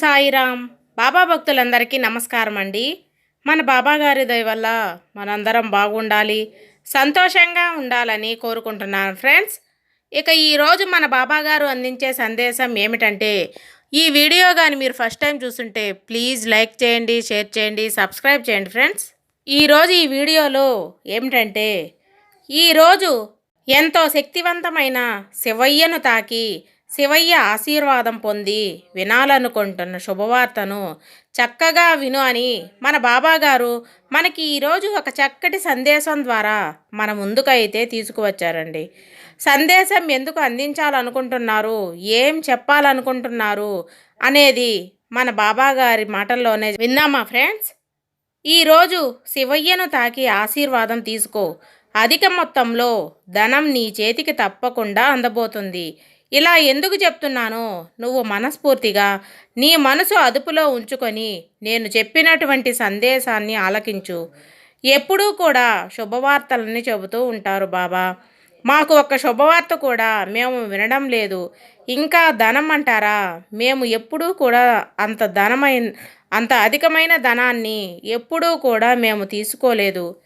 సాయిరామ్. బాబా భక్తులందరికీ నమస్కారం అండి. మన బాబాగారి దయ వల్ల మనందరం బాగుండాలి సంతోషంగా ఉండాలని కోరుకుంటున్నాను ఫ్రెండ్స్. ఇక ఈరోజు మన బాబా గారు అందించే సందేశం ఏమిటంటే ఈ వీడియో కానీ మీరు ఫస్ట్ టైం చూస్తుంటే ప్లీజ్ లైక్ చేయండి షేర్ చేయండి సబ్స్క్రైబ్ చేయండి ఫ్రెండ్స్. ఈరోజు ఈ వీడియోలో ఏమిటంటే ఈరోజు ఎంతో శక్తివంతమైన శివయ్యను తాకి శివయ్య ఆశీర్వాదం పొంది వినాలనుకుంటున్న శుభవార్తను చక్కగా విను అని మన బాబాగారు మనకి ఈరోజు ఒక చక్కటి సందేశం ద్వారా మన ముందుకైతే తీసుకువచ్చారండి. సందేశం ఎందుకు అందించాలనుకుంటున్నారు? ఏం చెప్పాలనుకుంటున్నారు? అనేది మన బాబాగారి మాటల్లోనే విందామా ఫ్రెండ్స్? ఈరోజు శివయ్యను తాకి ఆశీర్వాదం తీసుకో. అధిక మొత్తంలో ధనం నీ చేతికి తప్పకుండా అందబోతుంది. ఇలా ఎందుకు చెప్తున్నానో నువ్వు మనస్ఫూర్తిగా నీ మనసు అదుపులో ఉంచుకొని నేను చెప్పినటువంటి సందేశాన్ని ఆలకించు. ఎప్పుడూ కూడా శుభవార్తలని చెబుతూ ఉంటారు బాబా. మాకు ఒక శుభవార్త కూడా మేము వినడం లేదు. ఇంకా ధనం అంటారా? మేము ఎప్పుడూ కూడా అంత ధనమైన అంత అధికమైన ధనాన్ని ఎప్పుడూ కూడా మేము తీసుకోలేదు.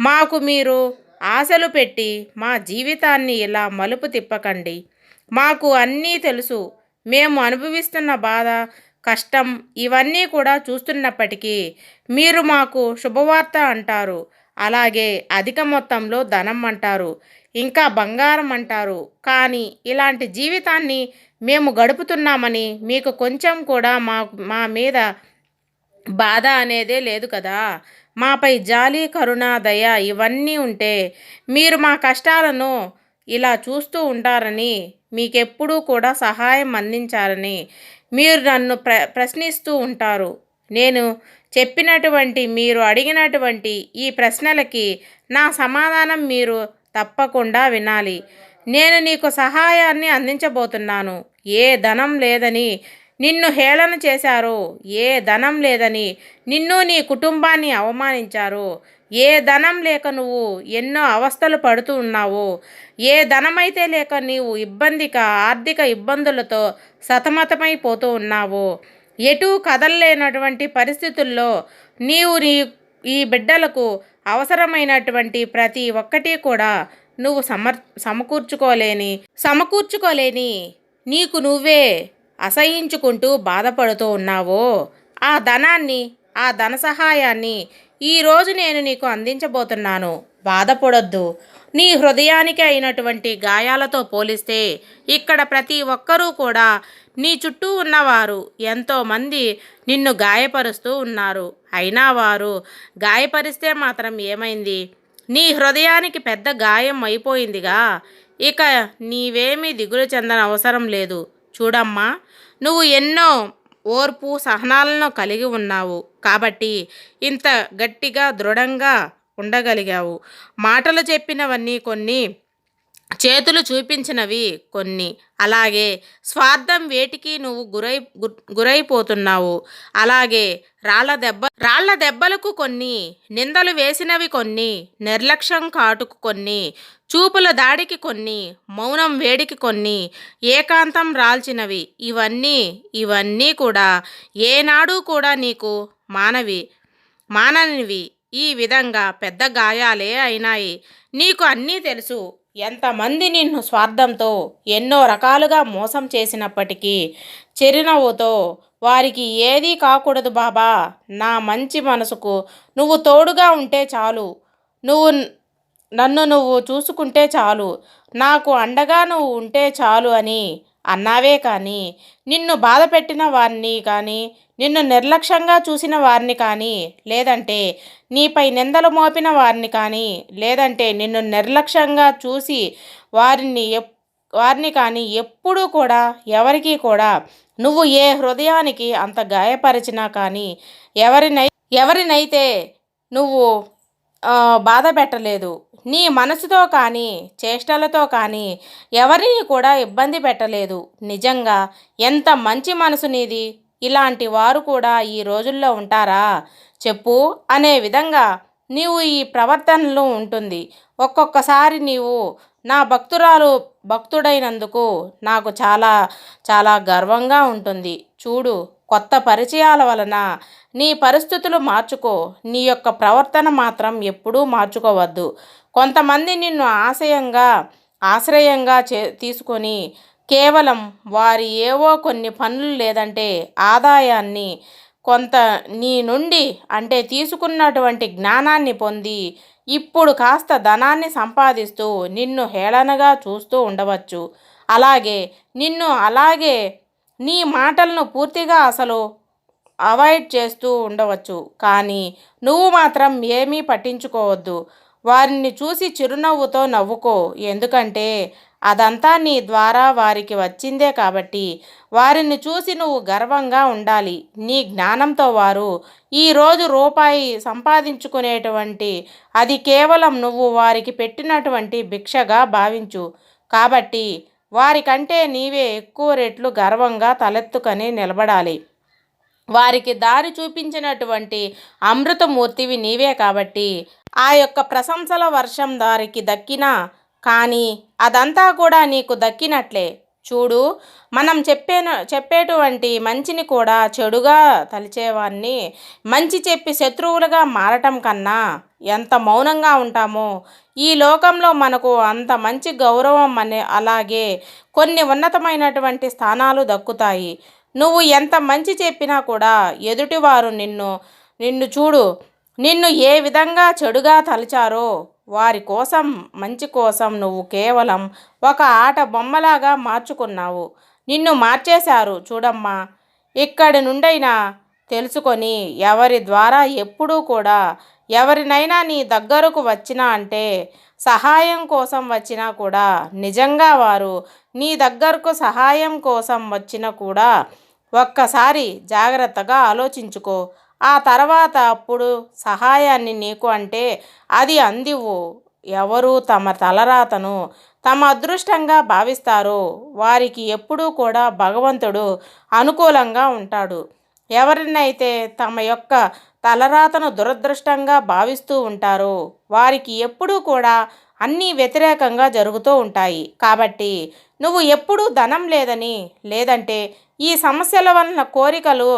మాకు మీరు ఆశలు పెట్టి మా జీవితాన్ని ఇలా మలుపు తిప్పకండి. మాకు అన్నీ తెలుసు. మేము అనుభవిస్తున్న బాధ కష్టం ఇవన్నీ కూడా చూస్తున్నప్పటికీ మీరు మాకు శుభవార్త అంటారు. అలాగే అధిక మొత్తంలో ధనం అంటారు. ఇంకా బంగారం అంటారు. కానీ ఇలాంటి జీవితాన్ని మేము గడుపుతున్నామని మీకు కొంచెం కూడా మా మా మీద బాధ అనేదే లేదు కదా. మాపై జాలి కరుణ దయ ఇవన్నీ ఉంటే మీరు మా కష్టాలను ఇలా చూస్తూ ఉంటారని మీకెప్పుడూ కూడా సహాయం అందించాలని మీరు నన్ను ప్ర ప్రశ్నిస్తూ ఉంటారు. నేను చెప్పినటువంటి మీరు అడిగినటువంటి ఈ ప్రశ్నలకి నా సమాధానం మీరు తప్పకుండా వినాలి. నేను నీకు సహాయాన్ని అందించబోతున్నాను. ఏ ధనం లేదని నిన్ను హేళన చేశారో ఏ ధనం లేదని నిన్ను నీ కుటుంబాన్ని అవమానించారో ఏ ధనం లేక నువ్వు ఎన్నో అవస్థలు పడుతూ ఉన్నావో ఏ ధనమైతే లేక నీవు ఇబ్బందిక ఆర్థిక ఇబ్బందులతో సతమతమైపోతూ ఉన్నావో ఎటూ కదలలేనటువంటి పరిస్థితుల్లో నీవు నీ ఈ బిడ్డలకు అవసరమైనటువంటి ప్రతి ఒక్కటి కూడా నువ్వు సమర్ సమకూర్చుకోలేని సమకూర్చుకోలేని నీకు నువ్వే అసహించుకుంటూ బాధపడుతూ ఉన్నావో ఆ ధనాన్ని ఆ ధన సహాయాన్ని ఈరోజు నేను నీకు అందించబోతున్నాను. బాధపడొద్దు. నీ హృదయానికి అయినటువంటి గాయాలతో పోలిస్తే ఇక్కడ ప్రతి ఒక్కరూ కూడా నీ చుట్టూ ఉన్నవారు ఎంతోమంది నిన్ను గాయపరుస్తూ ఉన్నారు. అయినా వారు గాయపరిస్తే మాత్రం ఏమైంది? నీ హృదయానికి పెద్ద గాయం అయిపోయిందిగా. ఇక నీవేమీ దిగులు చెందన అవసరం లేదు. చూడమ్మా నువ్వు ఎన్నో ఓర్పు సహనాలను కలిగి ఉన్నావు. కాబట్టి ఇంత గట్టిగా దృఢంగా ఉండగలిగావు. మాటలు చెప్పినవన్నీ కొన్ని చేతులు చూపించినవి కొన్ని. అలాగే స్వార్థం వేటికి నువ్వు గురై గురైపోతున్నావు. అలాగే రాళ్ళ దెబ్బ రాళ్ళ దెబ్బలకు కొన్ని నిందలు వేసినవి కొన్ని నిర్లక్ష్యం కాటుకు కొన్ని చూపుల దాడికి కొన్ని మౌనం వేడికి కొన్ని ఏకాంతం రాల్చినవి. ఇవన్నీ ఇవన్నీ కూడా ఏనాడు కూడా నీకు మానవి మాననివి. ఈ విధంగా పెద్ద గాయాలే అయినాయి. నీకు అన్నీ తెలుసు. ఎంతమంది నిన్ను స్వార్థంతో ఎన్నో రకాలుగా మోసం చేసినప్పటికీ చిరునవ్వుతో వారికి ఏదీ కాకూడదు బాబా. నా మంచి మనసుకు నువ్వు తోడుగా ఉంటే చాలు. నువ్వు నన్ను నువ్వు చూసుకుంటే చాలు. నాకు అండగా నువ్వు ఉంటే చాలు అని అన్నావే కానీ నిన్ను బాధ పెట్టిన వారిని కానీ నిన్ను నిర్లక్ష్యంగా చూసిన వారిని కానీ లేదంటే నీపై నిందలు మోపిన వారిని కానీ లేదంటే నిన్ను నిర్లక్ష్యంగా చూసి వారిని వారిని కానీ ఎప్పుడూ కూడా ఎవరికీ కూడా నువ్వు ఏ హృదయానికి అంత గాయపరిచినా కానీ ఎవరినై ఎవరినైతే నువ్వు బాధ పెట్టలేదు నీ మనసుతో కానీ చేష్టలతో కానీ ఎవరిని కూడా ఇబ్బంది పెట్టలేదు నిజంగా ఎంత మంచి మనసు నీది? ఇలాంటి వారు కూడా ఈ రోజుల్లో ఉంటారా? చెప్పు. అనే విధంగా నీవు ఈ ప్రవర్తనలో ఉంటుంది. ఒక్కొక్కసారి నీవు నా భక్తురాలు భక్తుడైనందుకు నాకు చాలా చాలా గర్వంగా ఉంటుంది. చూడు కొత్త పరిచయాల వలన నీ పరిస్థితులు మార్చుకో. నీ యొక్క ప్రవర్తన మాత్రం ఎప్పుడూ మార్చుకోవద్దు. కొంతమంది నిన్ను ఆశయంగా ఆశ్రయంగా చే తీసుకొని కేవలం వారి ఏవో కొన్ని పనులు లేదంటే ఆదాయాన్ని కొంత నీ నుండి అంటే తీసుకున్నటువంటి జ్ఞానాన్ని పొంది ఇప్పుడు కాస్త ధనాన్ని సంపాదిస్తూ నిన్ను హేళనగా చూస్తూ ఉండవచ్చు. అలాగే నిన్ను అలాగే నీ మాటలను పూర్తిగా అసలు అవాయిడ్ చేస్తూ ఉండవచ్చు. కానీ నువ్వు మాత్రం ఏమీ పట్టించుకోవద్దు. వారిని చూసి చిరునవ్వుతో నవ్వుకో. ఎందుకంటే అదంతా నీ ద్వారా వారికి వచ్చిందే కాబట్టి వారిని చూసి నువ్వు గర్వంగా ఉండాలి. నీ జ్ఞానంతో వారు ఈరోజు రూపాయి సంపాదించుకునేటువంటి అది కేవలం నువ్వు వారికి పెట్టినటువంటి భిక్షగా భావించు. కాబట్టి వారికంటే నీవే ఎక్కువ రెట్లు గర్వంగా తలెత్తుకొని నిలబడాలి. వారికి దారి చూపించినటువంటి అమృతమూర్తివి నీవే కాబట్టి ఆ యొక్క ప్రశంసల వర్షం దారికి దక్కినా కానీ అదంతా కూడా నీకు దక్కినట్లే. చూడు మనం చెప్పే చెప్పేటువంటి మంచిని కూడా చెడుగా తలిచేవాన్ని మంచి చెప్పి శత్రువులుగా మారటం కన్నా ఎంత మౌనంగా ఉంటామో ఈ లోకంలో మనకు అంత మంచి గౌరవం అనే అలాగే కొన్ని ఉన్నతమైనటువంటి స్థానాలు దక్కుతాయి. నువ్వు ఎంత మంచి చెప్పినా కూడా ఎదుటివారు నిన్ను నిన్ను చూడు నిన్ను ఏ విధంగా చెడుగా తలిచారో వారి కోసం మంచి కోసం నువ్వు కేవలం ఒక ఆట బొమ్మలాగా మార్చుకున్నావు. నిన్ను మార్చేశారు చూడమ్మా. ఇక్కడి నుండైనా తెలుసుకొని ఎవరి ద్వారా ఎప్పుడూ కూడా ఎవరినైనా నీ దగ్గరకు వచ్చినా అంటే సహాయం కోసం వచ్చినా కూడా నిజంగా వారు నీ దగ్గరకు సహాయం కోసం వచ్చినా కూడా ఒక్కసారి జాగ్రత్తగా ఆలోచించుకో. ఆ తర్వాత అప్పుడు సహాయాన్ని నీకు అంటే అది అందివు ఎవరు తమ తలరాతను తమ అదృష్టంగా భావిస్తారు వారికి ఎప్పుడూ కూడా భగవంతుడు అనుకూలంగా ఉంటాడు. ఎవరినైతే తమ యొక్క తలరాతను దురదృష్టంగా భావిస్తూ ఉంటారో వారికి ఎప్పుడూ కూడా అన్నీ వ్యతిరేకంగా జరుగుతూ ఉంటాయి. కాబట్టి నువ్వు ఎప్పుడూ ధనం లేదని లేదంటే ఈ సమస్యల వలన కోరికలు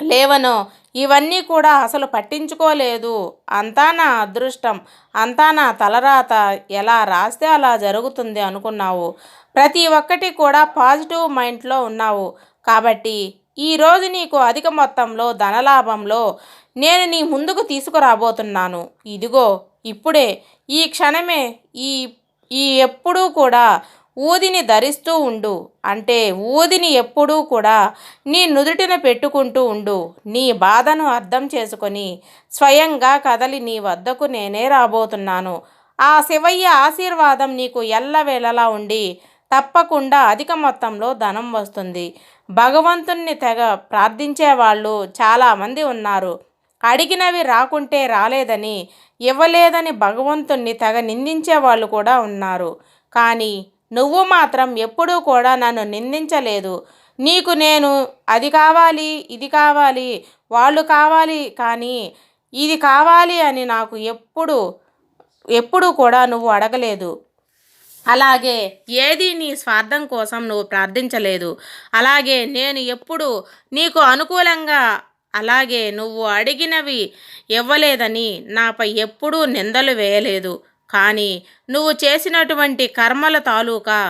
లేవనో ఇవన్నీ కూడా అసలు పట్టించుకోలేదు. అంతా నా అదృష్టం. అంతా నా తలరాత. ఎలా రాస్తే అలా జరుగుతుంది అనుకున్నావు. ప్రతి ఒక్కటి కూడా పాజిటివ్ మైండ్లో ఉన్నావు. కాబట్టి ఈరోజు నీకు అధిక మొత్తంలో ధనలాభంలో నేను నీ ముందుకు తీసుకురాబోతున్నాను. ఇదిగో ఇప్పుడే. ఈ క్షణమే. ఈ ఈ ఎప్పుడూ కూడా ఊదిని ధరిస్తూ ఉండు. అంటే ఊదిని ఎప్పుడూ కూడా నీ నుదుటిన పెట్టుకుంటూ ఉండు. నీ బాధను అర్థం చేసుకొని స్వయంగా కదలి నీ వద్దకు నేనే రాబోతున్నాను. ఆ శివయ్య ఆశీర్వాదం నీకు ఎల్లవేళలా ఉండి తప్పకుండా అధిక మొత్తంలో ధనం వస్తుంది. భగవంతుణ్ణి తెగ ప్రార్థించే వాళ్ళు చాలామంది ఉన్నారు. అడిగినవి రాకుంటే రాలేదని ఇవ్వలేదని భగవంతుణ్ణి తెగ నిందించే వాళ్ళు కూడా ఉన్నారు. కానీ నువ్వు మాత్రం ఎప్పుడూ కూడా నన్ను నిందించలేదు. నీకు నేను అది కావాలి ఇది కావాలి వాళ్ళు కావాలి కానీ ఇది కావాలి అని నాకు ఎప్పుడు ఎప్పుడూ కూడా నువ్వు అడగలేదు. అలాగే ఏది నీ స్వార్థం కోసం నువ్వు ప్రార్థించలేదు. అలాగే నేను ఎప్పుడు నీకు అనుకూలంగా అలాగే నువ్వు అడిగినవి ఇవ్వలేదని నాపై ఎప్పుడూ నిందలు వేయలేదు. కానీ నువ్వు చేసినటువంటి కర్మల తాలూకా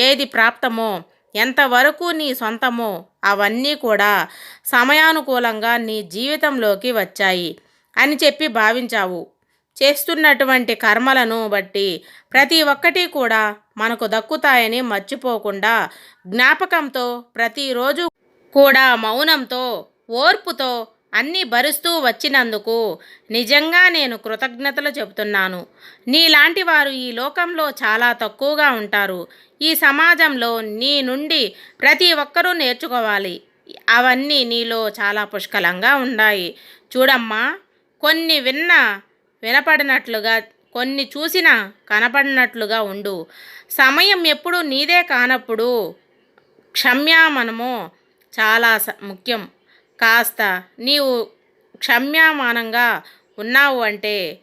ఏది ప్రాప్తమో ఎంతవరకు నీ సొంతమో అవన్నీ కూడా సమయానుకూలంగా నీ జీవితంలోకి వచ్చాయి అని చెప్పి భావించావు. చేస్తున్నటువంటి కర్మలను బట్టి ప్రతి ఒక్కటి కూడా మనకు దక్కుతాయని మర్చిపోకుండా జ్ఞాపకంతో ప్రతిరోజు కూడా మౌనంతో ఓర్పుతో అన్నీ భరుస్తూ వచ్చినందుకు నిజంగా నేను కృతజ్ఞతలు చెబుతున్నాను. నీలాంటి వారు ఈ లోకంలో చాలా తక్కువగా ఉంటారు. ఈ సమాజంలో నీ నుండి ప్రతి ఒక్కరూ నేర్చుకోవాలి. అవన్నీ నీలో చాలా పుష్కలంగా ఉన్నాయి. చూడమ్మా కొన్ని విన్న వినపడినట్లుగా కొన్ని చూసిన కనపడినట్లుగా ఉండు. సమయం ఎప్పుడు నీదే కానప్పుడు క్షమ్యామనము చాలా స- ముఖ్యం. కాస్త నీవు క్షమ్యమానంగా ఉన్నావు అంటే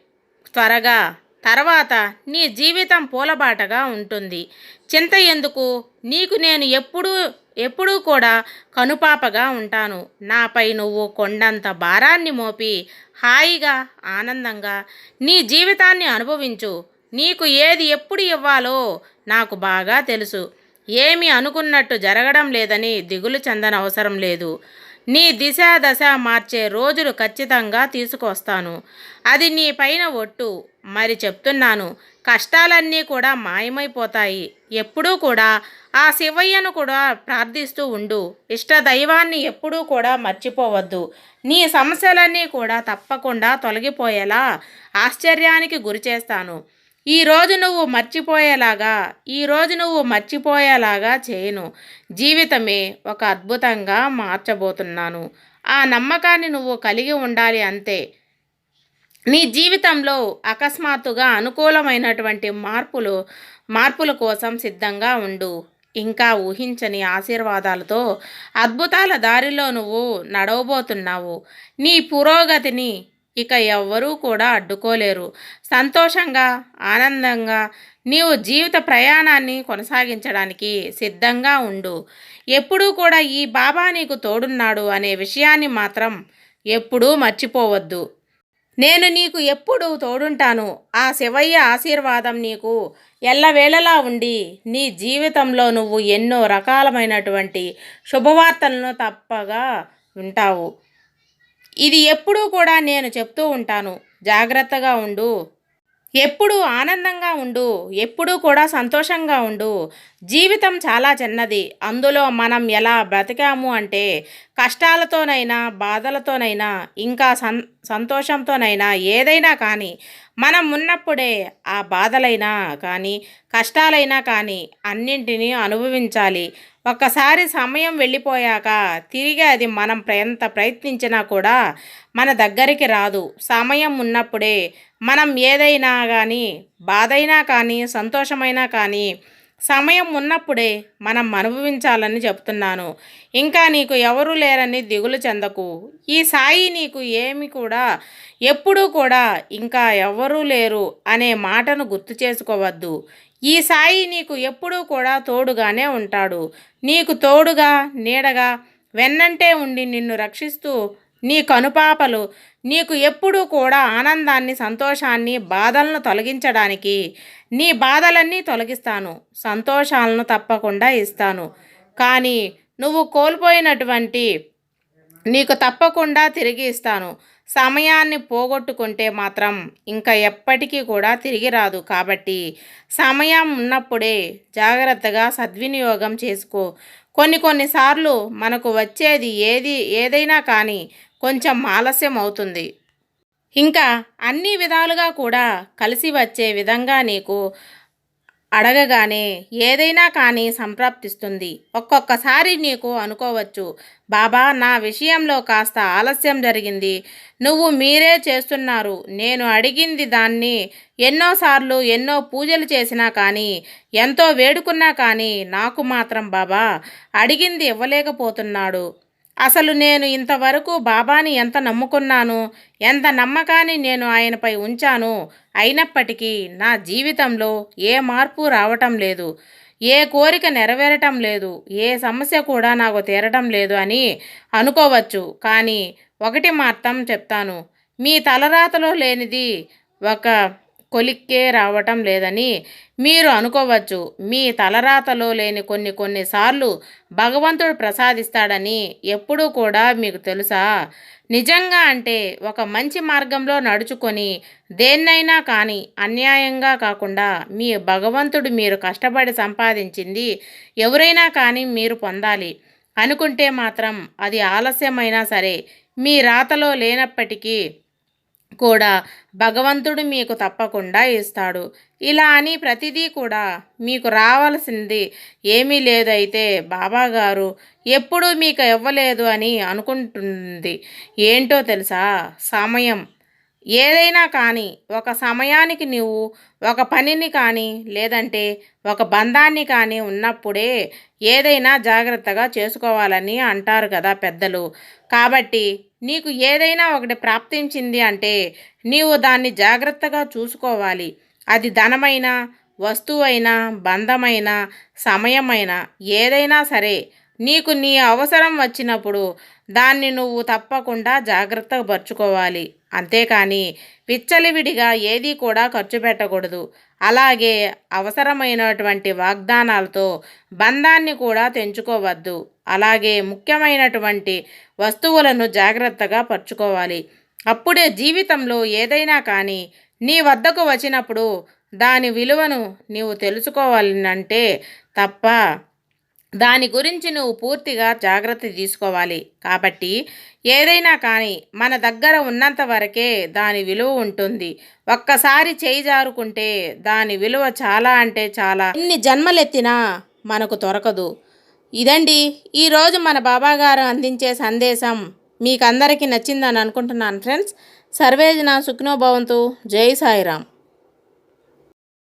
త్వరగా. తర్వాత నీ జీవితం పూలబాటగా ఉంటుంది. చింత ఎందుకు? నీకు నేను ఎప్పుడూ ఎప్పుడూ కూడా కనుపాపగా ఉంటాను. నాపై నువ్వు కొండంత భారాన్ని మోపి హాయిగా ఆనందంగా నీ జీవితాన్ని అనుభవించు. నీకు ఏది ఎప్పుడు ఇవ్వాలో నాకు బాగా తెలుసు. ఏమి అనుకున్నట్టు జరగడం లేదని దిగులు చెందనవసరం లేదు. నీ దిశ దశ మార్చే రోజులు ఖచ్చితంగా తీసుకొస్తాను. అది నీ పైన ఒట్టు. మరి చెప్తున్నాను కష్టాలన్నీ కూడా మాయమైపోతాయి. ఎప్పుడూ కూడా ఆ శివయ్యను కూడా ప్రార్థిస్తూ ఉండు. ఇష్ట దైవాన్ని ఎప్పుడూ కూడా మర్చిపోవద్దు. నీ సమస్యలన్నీ కూడా తప్పకుండా తొలగిపోయేలా ఆశ్చర్యానికి గురి చేస్తాను ఈరోజు నువ్వు మర్చిపోయేలాగా ఈరోజు నువ్వు మర్చిపోయేలాగా చేయను. జీవితమే ఒక అద్భుతంగా మార్చబోతున్నాను. ఆ నమ్మకాన్ని నువ్వు కలిగి ఉండాలి అంతే. నీ జీవితంలో అకస్మాత్తుగా అనుకూలమైనటువంటి మార్పులు మార్పుల కోసం సిద్ధంగా ఉండు. ఇంకా ఊహించని ఆశీర్వాదాలతో అద్భుతాల దారిలో నువ్వు నడవబోతున్నావు. నీ పురోగతిని ఇక ఎవ్వరూ కూడా అడ్డుకోలేరు. సంతోషంగా ఆనందంగా నీవు జీవిత ప్రయాణాన్ని కొనసాగించడానికి సిద్ధంగా ఉండు. ఎప్పుడూ కూడా ఈ బాబా నీకు తోడున్నాడు అనే విషయాన్ని మాత్రం ఎప్పుడూ మర్చిపోవద్దు. నేను నీకు ఎప్పుడు తోడుంటాను. ఆ శివయ్య ఆశీర్వాదం నీకు ఎల్లవేళలా ఉండి నీ జీవితంలో నువ్వు ఎన్నో రకాలమైనటువంటి శుభవార్తలను తప్పగా వింటావు. ఇది ఎప్పుడూ కూడా నేను చెప్తూ ఉంటాను. జాగ్రత్తగా ఉండు. ఎప్పుడు ఆనందంగా ఉండు. ఎప్పుడూ కూడా సంతోషంగా ఉండు. జీవితం చాలా చిన్నది. అందులో మనం ఎలా బ్రతికాము అంటే కష్టాలతోనైనా బాధలతోనైనా ఇంకా సన్ సంతోషంతోనైనా ఏదైనా కానీ మనం ఉన్నప్పుడే ఆ బాధలైనా కానీ కష్టాలైనా కానీ అన్నింటినీ అనుభవించాలి. ఒక్కసారి సమయం వెళ్ళిపోయాక తిరిగి అది మనం ఎంత ప్రయత్నించినా కూడా మన దగ్గరికి రాదు. సమయం ఉన్నప్పుడే మనం ఏదైనా కానీ బాధైనా కానీ సంతోషమైనా కానీ సమయం ఉన్నప్పుడే మనం అనుభవించాలని చెప్తున్నాను. ఇంకా నీకు ఎవరు లేరని దిగులు చెందకు. ఈ సాయి నీకు ఏమి కూడా ఎప్పుడూ కూడా ఇంకా ఎవరూ లేరు అనే మాటను గుర్తు చేసుకోవద్దు. ఈ సాయి నీకు ఎప్పుడూ కూడా తోడుగానే ఉంటాడు. నీకు తోడుగా నీడగా వెన్నంటే ఉండి నిన్ను రక్షిస్తూ నీ కనుపాపలు నీకు ఎప్పుడూ కూడా ఆనందాన్ని సంతోషాన్ని బాధలను తొలగించడానికి నీ బాధలన్నీ తొలగిస్తాను. సంతోషాలను తప్పకుండా ఇస్తాను. కానీ నువ్వు కోల్పోయినటువంటి నీకు తప్పకుండా తిరిగి ఇస్తాను. సమయాన్ని పోగొట్టుకుంటే మాత్రం ఇంకా ఎప్పటికీ కూడా తిరిగి రాదు. కాబట్టి సమయం ఉన్నప్పుడే జాగ్రత్తగా సద్వినియోగం చేసుకో. కొన్ని కొన్నిసార్లు మనకు వచ్చేది ఏది ఏదైనా కానీ కొంచెం ఆలస్యం అవుతుంది. ఇంకా అన్ని విధాలుగా కూడా కలిసి వచ్చే విధంగా నీకు అడగగానే ఏదైనా కానీ సంప్రాప్తిస్తుంది. ఒక్కొక్కసారి నీకు అనుకోవచ్చు బాబా నా విషయంలో కాస్త ఆలస్యం జరిగింది. నువ్వు మీరే చేస్తున్నారు. నేను అడిగింది దాన్ని ఎన్నోసార్లు ఎన్నో పూజలు చేసినా కానీ ఎంతో వేడుకున్నా కానీ నాకు మాత్రం బాబా అడిగింది ఇవ్వలేకపోతున్నాడు. అసలు నేను ఇంతవరకు బాబాని ఎంత నమ్ముకున్నాను ఎంత నమ్మకాన్ని నేను ఆయనపై ఉంచాను అయినప్పటికీ నా జీవితంలో ఏ మార్పు రావటం లేదు ఏ కోరిక నెరవేరటం లేదు ఏ సమస్య కూడా నాకు తీరటం లేదు అని అనుకోవచ్చు. కానీ ఒకటి మాత్రం చెప్తాను మీ తలరాతలో లేనిది ఒక కొలిక్కే రావటం లేదని మీరు అనుకోవచ్చు. మీ తలరాతలో లేని కొన్ని కొన్నిసార్లు భగవంతుడు ప్రసాదిస్తాడని ఎప్పుడూ కూడా మీకు తెలుసా? నిజంగా అంటే ఒక మంచి మార్గంలో నడుచుకొని దేన్నైనా కానీ అన్యాయంగా కాకుండా మీ భగవంతుడు మీరు కష్టపడి సంపాదించింది ఎవరైనా కానీ మీరు పొందాలి. అనుకుంటే మాత్రం అది ఆలస్యమైనా సరే మీ రాతలో లేనప్పటికీ కూడా భగవంతుడు మీకు తప్పకుండా ఇస్తాడు. ఇలా అని ప్రతిదీ కూడా మీకు రావాల్సింది ఏమీ లేదైతే బాబాగారు ఎప్పుడూ మీకు ఇవ్వలేదు అని అనుకుంటుంది. ఏంటో తెలుసా? సమయం. ఏదైనా కానీ ఒక సమయానికి నీవు ఒక పనిని కానీ లేదంటే ఒక బంధాన్ని కానీ ఉన్నప్పుడే ఏదైనా జాగ్రత్తగా చేసుకోవాలని అంటారు కదా పెద్దలు. కాబట్టి నీకు ఏదైనా ఒకటి ప్రాప్తించింది అంటే నీవు దాన్ని జాగ్రత్తగా చూసుకోవాలి. అది ధనమైన వస్తువైనా బంధమైన సమయమైనా ఏదైనా సరే నీకు నీ అవసరం వచ్చినప్పుడు దాన్ని నువ్వు తప్పకుండా జాగ్రత్త పరుచుకోవాలి అంతేకాని విచ్చలివిడిగా ఏదీ కూడా ఖర్చు పెట్టకూడదు. అలాగే అవసరమైనటువంటి వాగ్దానాలతో బంధాన్ని కూడా తెంచుకోవద్దు. అలాగే ముఖ్యమైనటువంటి వస్తువులను జాగ్రత్తగా పరుచుకోవాలి. అప్పుడే జీవితంలో ఏదైనా కానీ నీ వద్దకు వచ్చినప్పుడు దాని విలువను నీవు తెలుసుకోవాలంటే తప్ప దాని గురించి నువ్వు పూర్తిగా జాగ్రత్త తీసుకోవాలి. కాబట్టి ఏదైనా కానీ మన దగ్గర ఉన్నంత వరకే దాని విలువ ఉంటుంది. ఒక్కసారి చేయి జారుకుంటే దాని విలువ చాలా అంటే చాలా. ఎన్ని జన్మలెత్తినా మనకు దొరకదు. ఇదండి ఈరోజు మన బాబాగారు అందించే సందేశం. మీకు అందరికీ నచ్చిందని అనుకుంటున్నాను ఫ్రెండ్స్. సర్వేజన సుఖ్నోభవంతు జై సాయిరామ్.